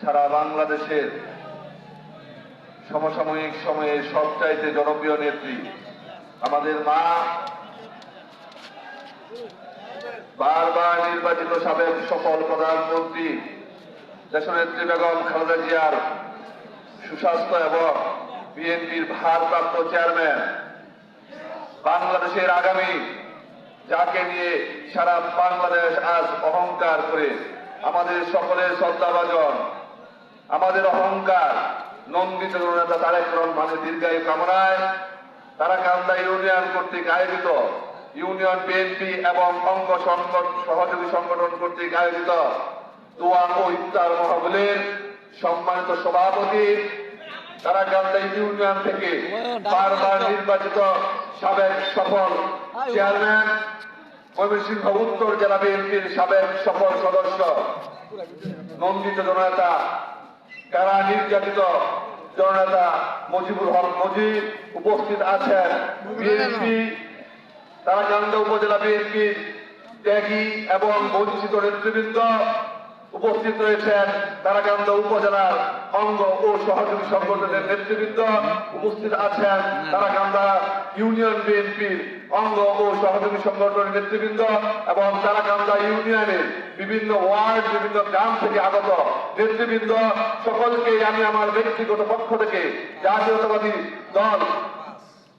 সারা বাংলাদেশের সমসাময়িক সময়ে সবচাইতে জনপ্রিয় নেত্রী আমাদের মা, বারবার নির্বাচিত সাবেক সফল প্রধানমন্ত্রী, দেশনেত্রী বেগম খালেদা জিয়ার সুস্বাস্থ্য এবং বিএনপির ভারপ্রাপ্ত চেয়ারম্যান। বাংলাদেশের আগামী যাকে নিয়ে সারা বাংলাদেশ আজ অহংকার করে আমাদের সকলের শ্রদ্ধাভাজন আমাদের অহংকার, নন্দিত নেতা তারেক রহমানের দীর্ঘায়ু কামনায় তারা কান্দা ইউনিয়ন কর্তৃক আয়োজিত ইউনিয়ন বিএনপি এবং অঙ্গ সহযোগী সংগঠন কর্তৃক আয়োজিত দোয়া ও ইফতার মহবিলের সম্মানিত সভাপতি তারা কান্দা ইউনিয়ন থেকে বারবার নির্বাচিত সাবেক সফল চেয়ারম্যান ময়মনসিংহ উত্তর জেলা বিএনপির সাবেক সফল সদস্য, নন্দিত জননেতা কারা নির্যাতিত জননেতা মুজিবুল হক মুজিব উপস্থিত আছেন? বিএনপি তারাকান্দা উপজেলা বিএনপির ত্যাগী এবং বঞ্চিত নেতৃবৃন্দ উপস্থিত রয়েছেন তারাকান্দা উপজেলার অঙ্গ ও সহযোগী সংগঠনের নেতৃবৃন্দ উপস্থিত আছেন তারাকান্দা ইউনিয়ন বিএনপির অঙ্গ ও সহযোগী সংগঠনের নেতৃবৃন্দ এবং তারাকান্দা ইউনিয়নের বিভিন্ন ওয়ার্ড, বিভিন্ন গ্রাম থেকে আগত নেতৃবৃন্দ, সকলকে আমি আমার ব্যক্তিগত পক্ষ থেকে, জাতীয়তাবাদী দল,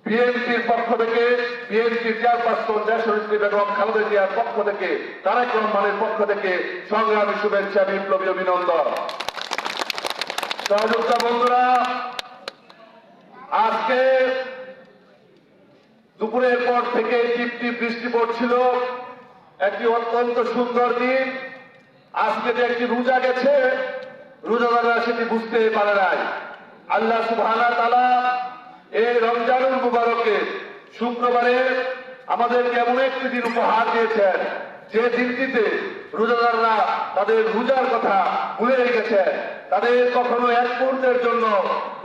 বিএনপির পক্ষ থেকে, বিএনপির চেয়ারপারসন দেশনেত্রী বেগম খালেদা জিয়ার পক্ষ থেকে, তারেক রহমানের পক্ষ থেকে সংগ্রামী শুভেচ্ছা, বিপ্লবী অভিনন্দন। সহযোগিতা বন্ধুরা আজকে দুপুরের পর থেকে টিপ টিপ বৃষ্টি পড়ছিল। একটি অত্যন্ত সুন্দর দিন। আজকে যে একটি রোজা গেছে, রোজাদাররা সেটি বুঝতে পারে নাই। আল্লাহ সুবহানাহু তাআলা এই রমজানুল মুবারকে শুক্রবারে আমাদেরকে এমন একটি দিন উপহার দিয়েছেন, যে দিনটিতে রোজাদাররা তাদের রোজার কথা ভুলে গেছে তাদের কখনো এক মুহূর্তের জন্য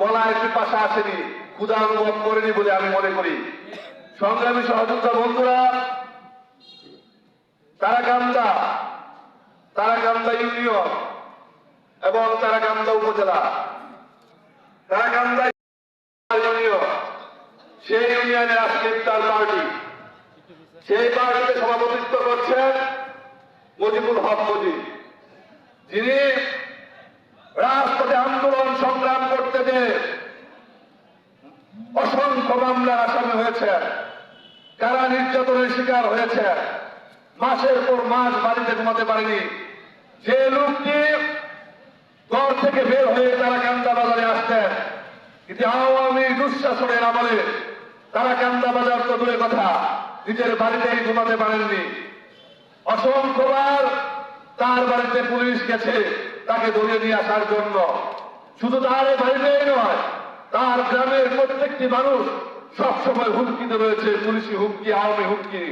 গলায় একটি পাশা আসেনি, ক্ষুধা অনুভব করেনি বলে আমি মনে করি। সংগ্রামী সহযোগিতা বন্ধুরা, তারাকান্দা তারাকান্দা ইউনিয়ন এবং তারাকান্দা উপজেলা। তারাকান্দা ইউনিয়ন, সেই ইউনিয়নের আজকে ইফতার পার্টি। সেই পার্টিতে সভাপতিত্ব করছেন মুজিবুল হক মুজিব যিনি রাজপথে আন্দোলন সংগ্রাম করতে যে অসংখ্য মামলার আসামি হয়েছেন কারা নির্যাতনের শিকার হয়েছে। মাসের পর মাস বাড়িতে ঘুমাতে পারেনি। যে লোকটি ঘর থেকে বের হয়ে তারা কান্দা বাজারে আসতেন কিন্তু আওয়ামী দুঃশাসনের আমলে তারা কান্দা বাজার তো দূরে কথা, নিজের বাড়িতেই ঘুমাতে পারেননি। অসংখ্যবার তার বাড়িতে পুলিশ গেছে, তাকে ধরে নিয়ে আসার জন্য। শুধু তার বাড়িতেই নয়, তার গ্রামের প্রত্যেকটি মানুষ সবসময় হুমকিতে রয়েছে পুলিশি হুমকি, আওয়ামী হুমকি।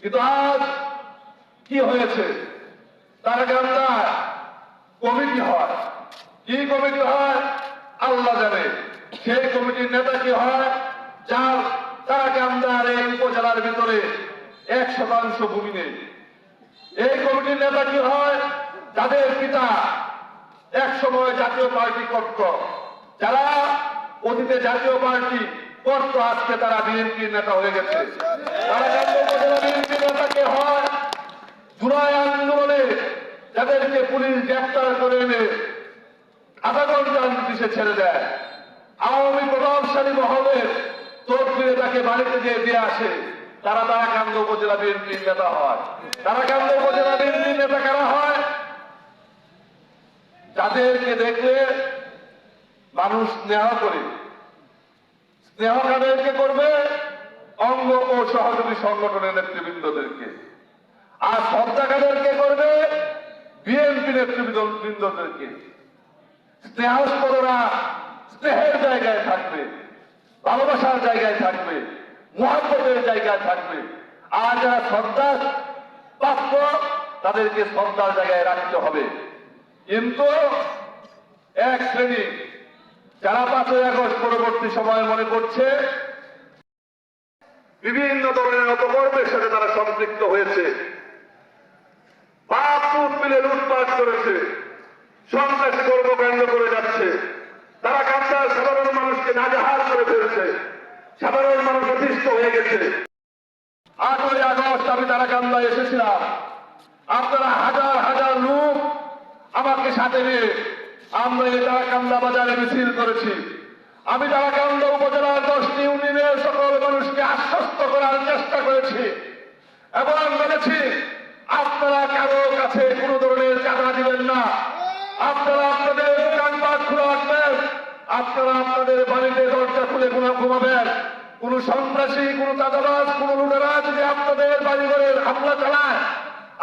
কিন্তু আজ কি হয়েছে? তার গান্ধায় কমিটি হয়। কি কমিটি হয়? আল্লাহ জানে। সেই কমিটির নেতা কি হয়? যার তারা গান্ধার এই উপজেলার ভিতরে এক শতাংশ ভূমি নেই। এই কমিটির নেতা কি হয়? যাদের পিতা এক সময় জাতীয় পার্টি করত। যারা অতীতে জাতীয় পার্টি করত আজকে তারা বিএনপির নেতা হয়ে গেছে। তারা যাদেরকে পুলিশ গ্রেপ্তার করে এনে আধা নোটিশে ছেড়ে দেয়। আওয়ামী প্রভাবশালী মহলের তোর ফিরে তাকে বাড়িতে দিয়ে দিয়ে আসে। তারা তারাকান্দ উপজেলা বিএনপির নেতা হয়। তারাকান্দ উপজেলা বিএনপির নেতা কারা হয়? যাদেরকে দেখলে মানুষ নেওয়া করে। স্নেহ কাদেরকে করবে? অঙ্গ ও সহযোগী সংগঠনের নেতৃবৃন্দদেরকে। আর শ্রদ্ধা করবে? বিএনপি নেতৃবৃন্দদেরকে। স্নেহাস্পদরা স্নেহের জায়গায় থাকবে, ভালোবাসার জায়গায় থাকবে, মহাব্বতের জায়গায় থাকবে। আর যারা শ্রদ্ধা প্রাপ্য, তাদেরকে শ্রদ্ধার জায়গায় রাখতে হবে। কিন্তু এক শ্রেণি যারা পাঁচই আগস্ট পরবর্তী সময় মনে করছে, বিভিন্ন ধরনের অপকর্মের সাথে তারা সম্পৃক্ত হয়েছে। মিলে লুটপাট করেছে, সন্ত্রাসী কর্মকাণ্ড করে যাচ্ছে। তারা কান্দার সাধারণ মানুষকে নাজাহার করে ফেলছে, সাধারণ মানুষ অতিষ্ঠ হয়ে গেছে। আটই আগস্ট আমি তারা কান্দায় এসেছিলাম। আপনারা হাজার হাজার লোক আমাকে সাথে নিয়ে আমরা এই তারাকান্দা বাজারে মিছিল করেছি। আমি তারাকান্দা উপজেলার দশটি ইউনিয়নের সকল মানুষকে আশ্বস্ত করার চেষ্টা করেছি এবং বলেছি, আপনারা কারও কাছে কোনো ধরনের চাঁদা দিবেন না। আপনারা আপনাদের দোকানপাট খুলে রাখবেন। আপনারা আপনাদের বাড়িতে দরজা খুলে ঘুমাবেন। কোন সন্ত্রাসী, কোন চাঁদাবাজ, কোন লুটেরা যদি আপনাদের বাড়ি ঘরের হামলা চালায়,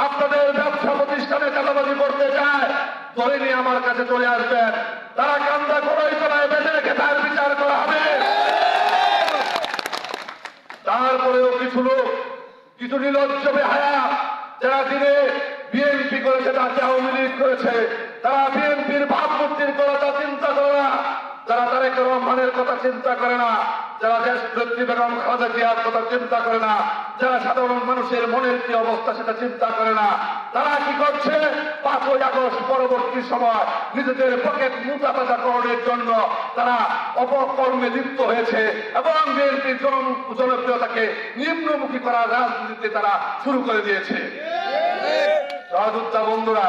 আপনাদের ব্যবসা প্রতিষ্ঠানে চাঁদাবাজি করতে চায় ধরে নিয়ে আমার কাছে চলে আসবেন। তারা কান্দা করাই করায় বেঁধে রেখে তার বিচার করা হবে। তারপরেও কিছু লোক, কিছু নির্লজ্জ বেহায়া, যারা দিনে বিএনপি করেছে তাকে আওয়ামী লীগ করেছে, তারা বিএনপির ভাবমূর্তির কথা চিন্তা করে না। যারা তারেক রহমানের কথা চিন্তা করে না যারা দেশ নেত্রী বেগম খালেদা জিয়ার কথা চিন্তা করে না, যারা সাধারণ মানুষের মনের কি অবস্থা সেটা চিন্তা করে না, তারা কি করছে? পাঁচই আগস্ট পরবর্তী সময় নিজেদের পকেট মোটা তাজাকরণের জন্য তারা অপকর্মে লিপ্ত হয়েছে এবং বিএনপির জন জনপ্রিয়তাকে নিম্নমুখী করার রাজনীতিতে তারা শুরু করে দিয়েছে। সহযোদ্ধা বন্ধুরা,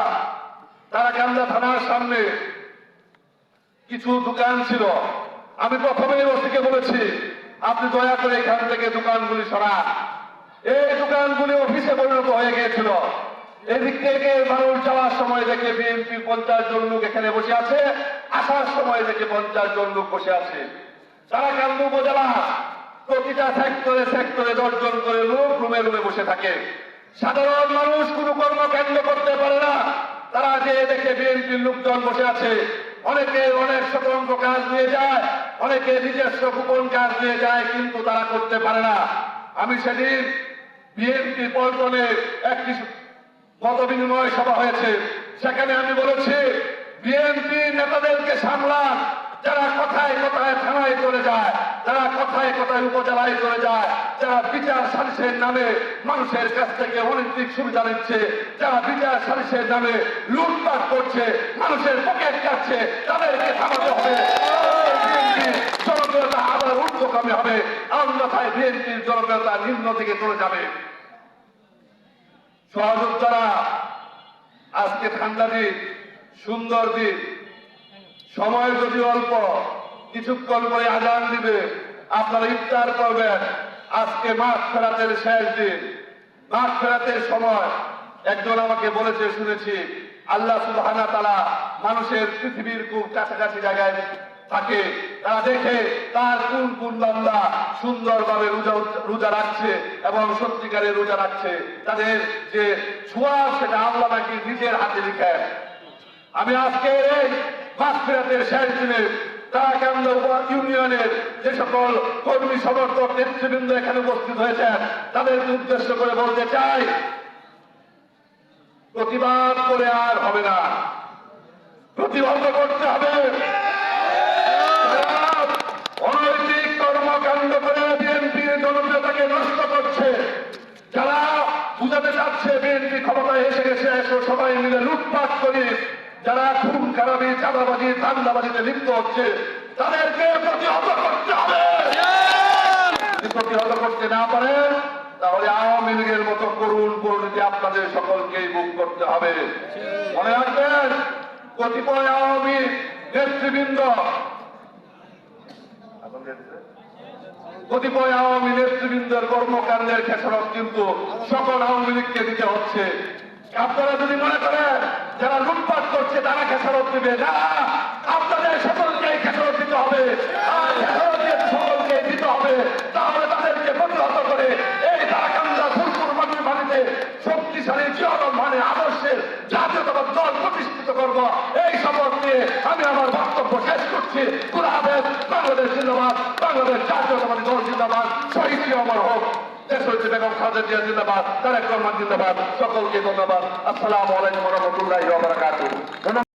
তারা কান্দা থানার সামনে কিছু দোকান ছিল। আমি প্রথমেই ওসিকে বলেছি, আপনি দয়া করে এখান থেকে দোকানগুলি সরান। এই দোকানগুলি অফিসে পরিণত হয়ে গিয়েছিল। এদিক থেকে মানুষ যাওয়ার সময় দেখে বিএনপি পঞ্চাশ জন লোক এখানে বসে আছে, আসার সময় দেখে পঞ্চাশ জন লোক বসে আছে। তারা কান্দু উপজেলা, প্রতিটা সেক্টরে সেক্টরে দশজন করে লোক রুমে রুমে বসে থাকে। সাধারণ মানুষ কোনো কর্মকাণ্ড করতে পারে না। তারা যে দেখে বিএনপির লোকজন বসে আছে, অনেকে অনেক স্বতন্ত্র কাজ নিয়ে যায় অনেকে নিজস্ব গোপন কাজ নিয়ে যায়, কিন্তু তারা করতে পারে না। আমি সেদিন বিএনপি পল্টনে একটি মত বিনিময় সভা হয়েছে। সেখানে আমি বলেছি বিএনপি নেতাদেরকে সামলান। যারা কথায় কথায় থানায় চলে যায়, যারা কথায় কথায় উপজেলায় চলে যায়, যারা বিচার সালিসের নামে মানুষের কাছ থেকে অনৈতিক সুবিধা নিচ্ছে, যারা বিচার সালিসের নামে লুটপাট করছে, মানুষের পকেট কাটছে, তাদেরকে থামাতে হবে। জনপ্রিয়তা আবার ঊর্ধ্বগামী হবে। অন্যথায় বিএনপির জনপ্রিয়তা নিম্ন দিকে চলে যাবে। সহযোদ্ধারা, আজকে ঠান্ডা দিন, সুন্দর দিন। সময় যদি অল্প, কিছুক্ষণ পরে আজান দিবে। আপনারা ইফতার করবেন। আজকে মাঠ ফেরাতের শেষ দিন। মাঠ ফেরাতের সময়। একজন আমাকে বলেছে, শুনেছি, আল্লাহ সুবহানা তালা মানুষের পৃথিবীর খুব কাছাকাছি জায়গায় তারা দেখে তার কোন কোন বান্দা সুন্দরভাবে রোজা রোজা রাখছে এবং সত্যিকারের রোজা রাখছে। তাদের যে ছোঁয়া, সেটা আল্লাহ নাকি নিজের হাতে লিখেন আমি আজকে এই মাসফিরাতের শেষ দিনে ইউনিয়নের যে সকল কর্মী, সমর্থক, নেতৃবৃন্দ এখানে উপস্থিত হয়েছেন, তাদেরকে উদ্দেশ্য করে বলতে চাই, প্রতিবাদ করে আর হবে না। প্রতিবাদ করতে হবে। খারাপি চাঁদাবাজি দান্দাবাজিতে লিপ্ত হচ্ছে। তাদেরকে প্রতিহত করতে হবে। প্রতিহত করতে না পারেন তাহলে আওয়ামী লীগের মতো করুণ পরিণতি আপনাদের সকলকেই ভোগ করতে হবে। মনে রাখবেন, কতিপয় আওয়ামী নেতৃবৃন্দ, কতিপয় আওয়ামী নেতৃবৃন্দের কর্মকাণ্ডের খেসারত কিন্তু সকল আওয়ামী লীগকে দিতে হচ্ছে। আপনারা যদি মনে করেন যারা লুটপাট করছে, তারা খেসারত দিবে না, আপনাদের সকলকে খেসারত দিতে হবে। মানে আদর্শের প্রতিষ্ঠিত করব। এই নিয়ে আমি আমার বক্তব্য করছি। বাংলাদেশ জিন্দাবাদ, বাংলাদেশ জাতীয়তাবাদী দল জিন্দাবাদ। শহীদ আমার হোক। হচ্ছে বেগম খাজা জিয়া জিন্দাবাদ তারেক রহমান জিন্দাবাদ সকলকে ধন্যবাদ। আসসালামু আলাইকুম রহমতুল্লাহ